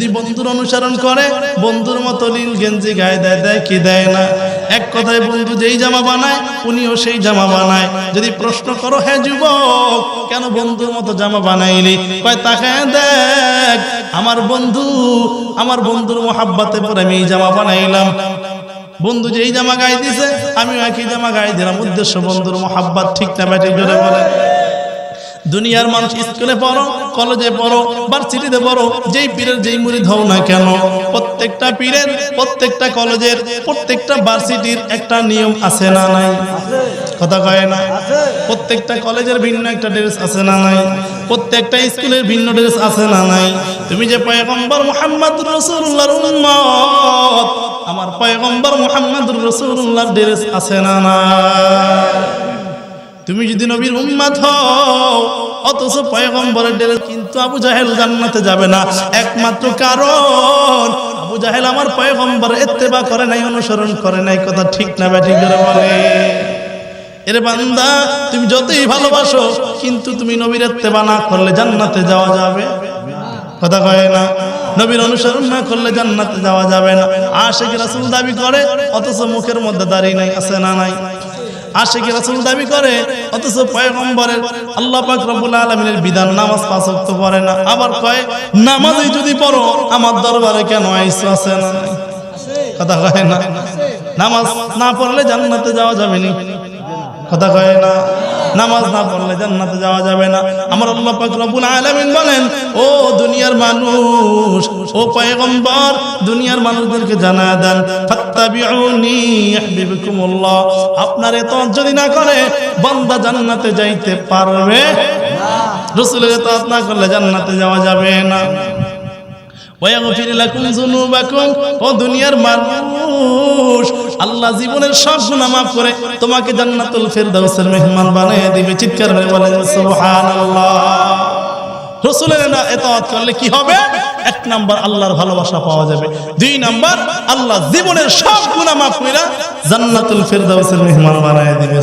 যদি বন্ধুর অনুসরণ করে, বন্ধুর মতো নীল গেঞ্জি গায়ে দেয় দেয় কি দেয় না? এক কথায় বন্ধু যেই জামা বানায়, উনিও সেই জামা বানায়। যদি প্রশ্ন করো হ্যাঁ যুবক, কেন বন্ধুর মতো জামা বানাইলি? কয় তাকায় দেখ, আমার বন্ধু, আমার বন্ধুর মোহাব্বাতে পরে আমি এই জামা বানাইলাম। বন্ধু যেই জামা গায়ে দিছে, আমিও একই জামা গায়ে দিলাম। উদ্দেশ্য বন্ধুর মোহাব্বাত ঠিক না ব্যাটে জোরে বলে। দুনিয়ার মানুষ স্কুলে পড়ো, কলেজে পড়ো, ভার্সিটিতে পড়ো, যেই পীরের যেই মুড়ি হও না কেন? প্রত্যেকটা পীরের, প্রত্যেকটা কলেজের, প্রত্যেকটা ভার্সিটির একটা নিয়ম আছে না নাই? কথা কয় না? প্রত্যেকটা কলেজের ভিন্ন একটা ড্রেস আছে না নাই? প্রত্যেকটা স্কুলের ভিন্ন ড্রেস আছে না নাই? তুমি যে পয়গম্বর মোহাম্মদ রসুল্লাহর উম্মত, আমার পয়গম্বর মোহাম্মদ রসুল্লাহর ড্রেস আছে না নাই? তুমি যদি নবীর উম্মাদ হও, অথচ পয়গম্বরের ডেরে কিন্তু আবু জাহেল জান্নাতে যাবে না। একমাত্র কারণ, আবু জাহেল আমার পয়গম্বর এত্তেবা করে নাই, অনুসরণ করে নাই। কথা ঠিক না ব্যাঠিক করে বলে। এর বান্দা, তুমি যতই ভালোবাসো, কিন্তু তুমি নবীর এত্তেবা না করলে জান্নাতে যাওয়া যাবে কথা কয় না, নবীর অনুসরণ না করলে জান্নাতে যাওয়া যাবে না। আশেখ রাসূল দাবি করে, অথচ মুখের মধ্যে দাঁড়িয়ে নাই, আছে না নাই। আশেকি রাসূল দাবি করে, অথচ পয়গম্বরের আল্লাহ পাক রব্বুল আলামিনের বিধান নামাজ পাঁচ ওয়াক্ত পড়ে না। আবার কয়, নামাজই যদি পড়ো, আমার দরবারে কেন আইসো আছে না? কথা কয় না। নামাজ না পড়লে জান্নাতে যাওয়া যাবে না? কথা কয় না। নামাজ না পড়লে জান্নাতে যাওয়া যাবে না। আমার আল্লাহ পাক রব্বুল আলামিন বলেন ও দুনিয়ার মানুষ ও পয়গম্বর দুনিয়ার মানুষদেরকে জানা দেন ফাত্তাবিউনি ইহবিবকুমুল্লাহ আপনার এত যদি না করে বান্দা জান্নাতে যাইতে পারবে? না। রাসূলের এত না করলে জান্নাতে যাওয়া যাবে না। আল্লাহ জীবনের করে তোমাকে জান্নাতুল ফেরদাউসের বানিয়ে দিবে। চিৎকার করলে কি হবে? এক নাম্বার আল্লাহর ভালোবাসা পাওয়া যাবে। দুই নাম্বার, আল্লাহ জীবনের সব গুনাহ মাফ করে জান্নাতুল ফেরদাউসের মেহমান বানিয়ে দিবে।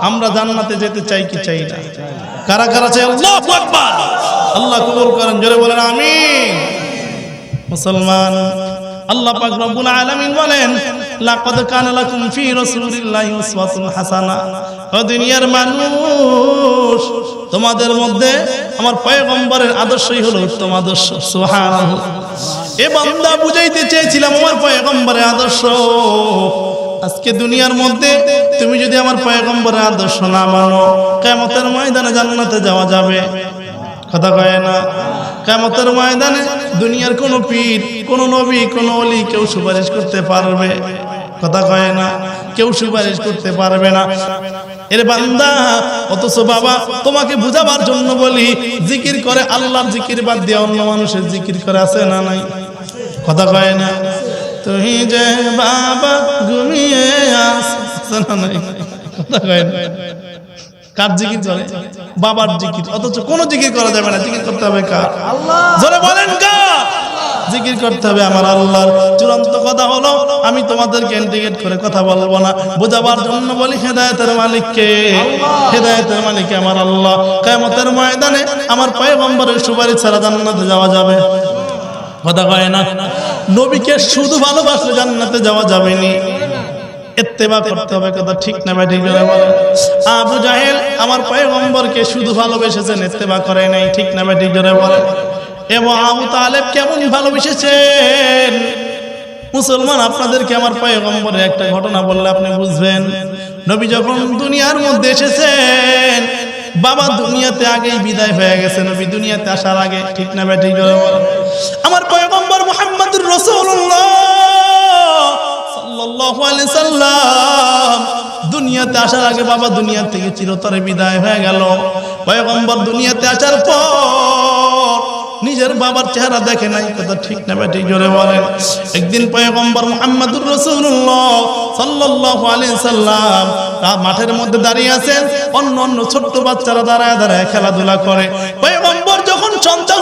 আমরা জান্নাতে যেতে চাই কি চাই না? কারা কারা চাই? আল্লাহ কবুল করেন, জোরে বলেন আমি মুসলমান, আল্লাহ পাক রব্বুল আলামিন বলেন, লাকাদ কানা লাকুম ফি রাসূলিল্লাহি উসওয়াতুন হাসানা। ও দুনিয়ার মানুষ, তোমাদের মধ্যে আমার পয়গম্বরের আদর্শই হলো উত্তম আদর্শ। সুবহানাল্লাহ। এ বান্দা বুঝাইতে চেয়েছিলাম আমার পয়গম্বরের আদর্শ। আজকে দুনিয়ার মধ্যে তুমি যদি আমার পয়গম্বরের আদর্শ না মানো, কিয়ামতের ময়দানে জান্নাতে যাওয়া যাবে। কথা কয় না। কেমতের ময়দানে দুনিয়ার কোনো পীর, কোনো নবী, কোন অলি কেউ সুপারিশ করতে পারবে। কথা কয় না, কেউ সুপারিশ করতে পারবে না। এর বান্দা, অথচ বাবা, তোমাকে বুঝাবার জন্য বলি, জিকির করে আল্লাহর জিকির বাদ দিয়ে অন্য মানুষের জিকির করে আছে না নাই? কথা কয় না। তুই যে বাবা ঘুমিয়ে আসছে না নাই? কথা কয় না। কার জিকির করে বাবার জিকির। অথচ কোন জিকির করা যাবে না। জিকির করতে হবে কার? জোরে বলেন কার? জিকির করতে হবে আমার আল্লাহর। চূড়ান্ত কথা হলো, আমি তোমাদেরকে ইন্ডিকেট করে কথা বলব না। বোঝাবার জন্য বলি হেদায়েতের মালিককে। হেদায়েতের মালিক আমার আল্লাহ। কিয়ামতের ময়দানে আমার পায়ে পয়গম্বরের সুপারিশ ছাড়া জান্নাতে যাওয়া যাবে। কথা কয় না? নবীকে শুধু ভালোবাসলে জান্নাতে যাওয়া যাবে না এত্তেবা করতে হবে, কথা ঠিক না করে বলে আবু জাহেল আমার পয়গম্বরকে শুধু ভালোবেসেছেন এত্তেবা করে নাই, ঠিক না করে বলে এবং আবু তালেব কেমন ভালোবেসেছেন? মুসলমান, আপনাদেরকে আমার পয়গম্বরের একটা ঘটনা বললে আপনি বুঝবেন। নবী যখন দুনিয়ার মধ্যে এসেছেন, বাবা দুনিয়াতে আগেই বিদায় হয়ে গেছে, নবী দুনিয়াতে আসার আগে, ঠিক না বলে আমার পয়গম্বর মোহাম্মদুর রসুল্লাহ সাল্লাল্লাহু আলাইহি সাল্লাম, দুনিয়াতে আসার আগে বাবা দুনিয়া থেকে চিরতরে বিদায় হয়ে গেল। পয়গম্বর দুনিয়াতে আসার পর নিজের বাবার চেহারা দেখে নাই কথা ঠিক না বেটি, জোরে বলেন। একদিন পয়গম্বর মুহাম্মদুর রাসূলুল্লাহ সাল্লাল্লাহু আলাইহি সাল্লাম তার মাঠের মধ্যে দাঁড়িয়ে আছেন, অন্য অন্য ছোট্ট বাচ্চারা দাঁড়ায় দাঁড়ায় খেলাধুলা করে। পয়গম্বর যখন সন্ধ্যা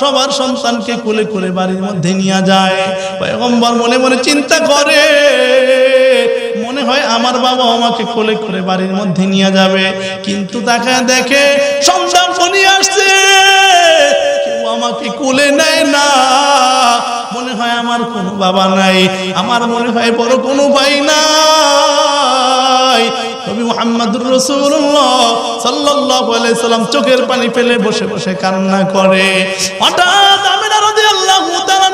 সবার সন্তানকে কোলে কোলে বাড়ির মধ্যে নিয়ে যায়। পয়গম্বর মনে মনে চিন্তা করে, মনে হয় আমার বাবা আমাকে কোলে করে বাড়ির মধ্যে নিয়ে যাবে। কিন্তু দেখা দেখে সন্তান নিয়ে আসছে, কেউ আমাকে কোলে নেয় না। মনে হয় আমার কোনো বাবা নাই, আমার মনে হয় বড় কোনো ভাই নাই। নবী মুহাম্মদুর রাসূলুল্লাহ সাল্লাল্লাহু আলাইহি সাল্লাম চোখের পানি ফেলে বসে বসে কান্না করে। হঠাৎ আমিনা রাদিয়াল্লাহু তাআলা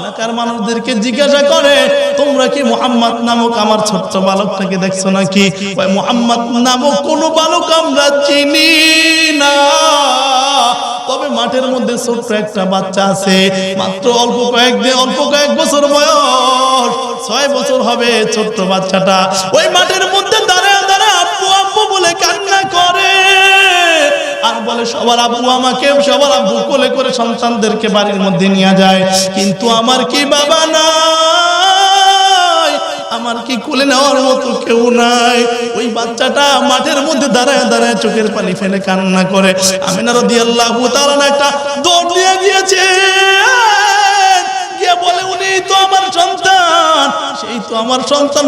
এলাকার মানুষদেরকে জিজ্ঞাসা করে, তোমরা কি মোহাম্মদ নামক আমার ছোট্ট বালকটাকে দেখছ নাকি? মোহাম্মদ নামক কোন বালক আমরা চিনি না। তবে মাঠের মধ্যে ছোট্ট একটা বাচ্চা আছে। মাত্র অল্প কয়েকদিন অল্প কয়েক বছর বয়স। ছয় বছর হবে ছোট্ট বাচ্চাটা। ওই মাঠের মধ্যে দাঁড়ায় দাঁড়ায় আব্বু আব্বু বলে কান্না করে। আর বলে, সবার আব্বু আমাকে, সবার আব্বু কোলে করে সন্তানদেরকে বাড়ির মধ্যে নিয়ে যায়। কিন্তু আমার কি বাবা নাই? আমার কি কোলে নেওয়ার মতো কেউ নাই? ওই বাচ্চাটা মাঠের মধ্যে দাঁড়ায় দাঁড়ায় চোখের পানি ফেলে কান্না করে। আমি না রদি আল্লাহ একটা দৌড় দিয়ে দিয়েছে বলে, উনি তো আমার সন্তান। তো আমার সন্তান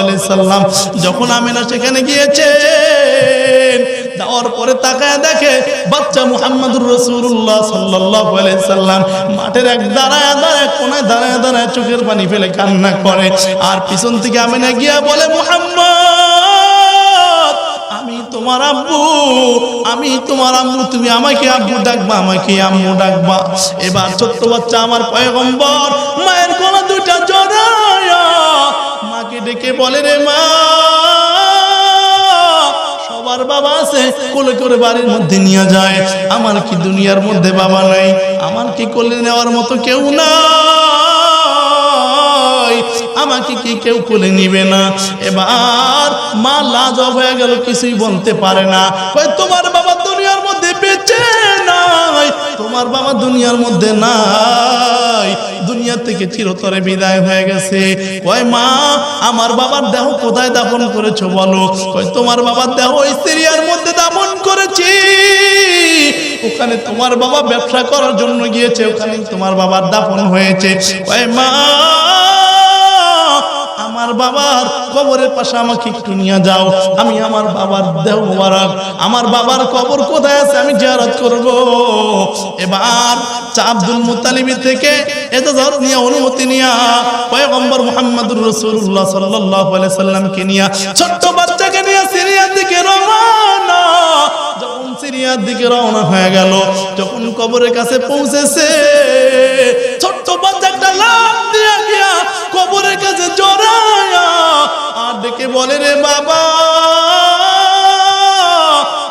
আলাইহি সাল্লাম। যখন আমিনা সেখানে গিয়েছেন যাওয়ার পরে তাকায় দেখে বাচ্চা মুহাম্মাদুর রাসূলুল্লাহ সাল্লাল্লাহু আলাইহি সাল্লাম মাঠের এক দাঁড়ায় দাঁড়ায় কোনায় দাঁড়ায় দাঁড়ায় চোখের পানি ফেলে কান্না করে। আর পিছন থেকে আমিনা গিয়া বলে, মুহাম্মদ, আমি তোমার আব্বু, আমি তোমার আম্মু তুমি আমাকে আব্বু ডাকবা, আমাকে আম্মু ডাকবা। এবার ছোট্ট বাচ্চা আমার পয়গম্বর, মায়ের গলা দুইটা জড়ায়া মাকে ডেকে বলে, রে মা সবার বাবা আছে, কোলে করে বাড়ির মধ্যে নিয়ে যায়। আমার কি দুনিয়ার মধ্যে বাবা নাই? আমার কি কোলে নেওয়ার মতো কেউ নাই? আমাকে কি কেউ কোলে নিবে না? এবার মা লাজব হয়ে গেল, কিছুই বলতে পারে না। তোমার বাবা দুনিয়ার মধ্যে বেঁচে নাই। তোমার বাবা দুনিয়ার মধ্যে নাই। দুনিয়া থেকে চিরতরে বিদায় হয়ে গেছে। কয়, মা, আমার বাবার দেহ কোথায় দাপন করেছ বলো? কয়, তোমার বাবার দেহ ওই সিরিয়ার মধ্যে দাপন করেছি। ওখানে তোমার বাবা ব্যবসা করার জন্য গিয়েছে ওখানে তোমার বাবার দাপন হয়েছে। কয়, মা আমার বাবার কবরের পাশে আমাকে একটু নিয়ে যাও। আমি আমার বাবার দেহ মোবারক। আমার বাবার কবর কোথায় আছে আমি জিয়ারত করব। এবার চা আব্দুল মুতালিবি থেকে এজাজত নিয়ে অনুমতি নিয়ে পয়গম্বর মুহাম্মদুর রাসূলুল্লাহ সাল্লাল্লাহু আলাইহি সাল্লামকে নিয়ে ছোট্ট বাচ্চাকে নিয়ে সিরিয়ার দিকে রওনা। যখন সিরিয়ার দিকে রওনা হয়ে গেল, যখন কবরের কাছে পৌঁছেছে, ছোট্ট বাচ্চাটা লাফ দিয়ে গিয়া বলে রে বাবা,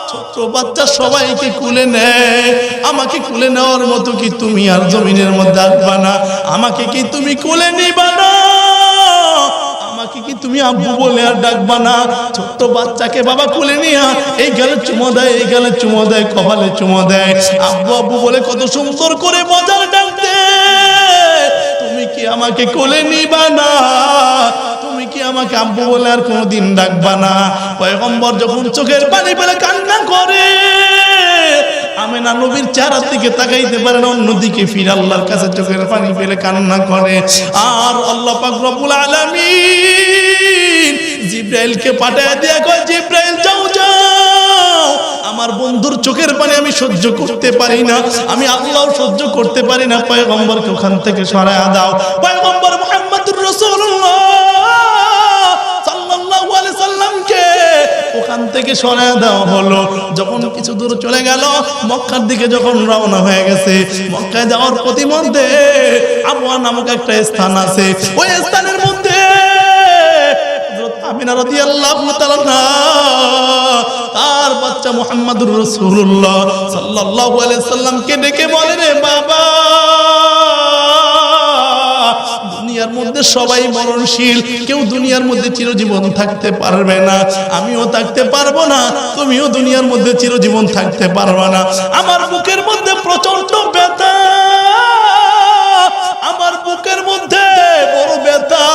ছোট্ট বাচ্চা সবাইকে কুলে নেয়। আমাকে কুলে নেওয়ার মতো কি তুমি আর জমিনের মধ্যে আসবা না? আমাকে কি তুমি কুলে নিবা না? আমাকে কি তুমি আব্বু বলে আর ডাকবা না? ছোট্ট বাচ্চাকে বাবা কুলে নিয়া, এই গেলে চুমো দেয়, এই গেলে চুমো দেয়, কপালে চুমো দেয়। আব্বু আব্বু বলে কত সুন্দর করে মজার ডাকতে তুমি কি আমাকে কোলে নিবা না? কি আমাকে আব্বু বলে আর কোনোদিন ডাকবা না? পয়গম্বর যখন চোখের পানি পেলে কান্না করে, আমেনা নবীর চেহারার দিকে তাকাইতে না, অন্যদিকে ফির আল্লাহর কাছে চোখের পানি পেলে কান্না করে। আর আল্লাহ পাক রব্বুল আলামিন জিব্রাইলকে পাঠায় দিয়া কয়, জিব্রাইল, যাও যাও। আমার বন্ধুর চোখের পানি আমি সহ্য করতে পারি না, আমি আল্লাহ সহ্য করতে পারি না। পয়গম্বরকে ওখান থেকে সরায়া দাও। পয়গম্বর মুহাম্মদুর রাসূলুল্লাহ। ওখান থেকে সরায় দেওয়া হলো। যখন কিছু দূর চলে গেল, মক্কার দিকে যখন রওনা হয়ে গেছে, মক্কায় যাওয়ার প্রতিমধ্যে আবুয়া নামক একটা স্থান আছে। ওই স্থানের মধ্যে তার বাচ্চা মুহাম্মাদুর রাসূলুল্লাহ সাল্লাল্লাহু আলাইহি সাল্লামকে ডেকে বলে, রে বাবা দুনিয়ার মধ্যে সবাই মরণশীল। কেউ দুনিয়ার মধ্যে চিরজীবন থাকতে পারবে না। আমিও থাকতে পারব না, তুমিও দুনিয়ার মধ্যে চিরজীবন থাকতে পারবে না। আমার বুকের মধ্যে প্রচণ্ড ব্যথা। আমার বুকের মধ্যে বড় ব্যথা।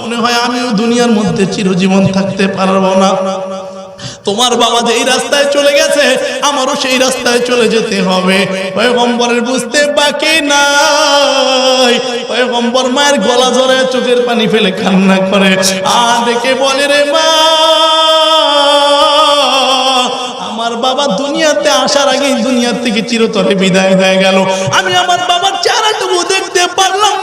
মনে হয় আমিও দুনিয়ার মধ্যে চিরজীবন থাকতে পারব না। তোমার বাবা যেই রাস্তায় চলে গেছে, আমারও সেই রাস্তায় চলে যেতে হবে। পয়গম্বরের বুঝতে বাকি নাই। পয়গম্বর মায়ের গলা ধরে চোখের পানি ফেলে কান্না করে। আর দেখে বলে, রে মা, আমার বাবা দুনিয়াতে আসার আগেই দুনিয়া থেকে চিরতরে বিদায় হয়ে গেল। আমি আমার বাবার চেহারাটুকু দেখতে পারলাম।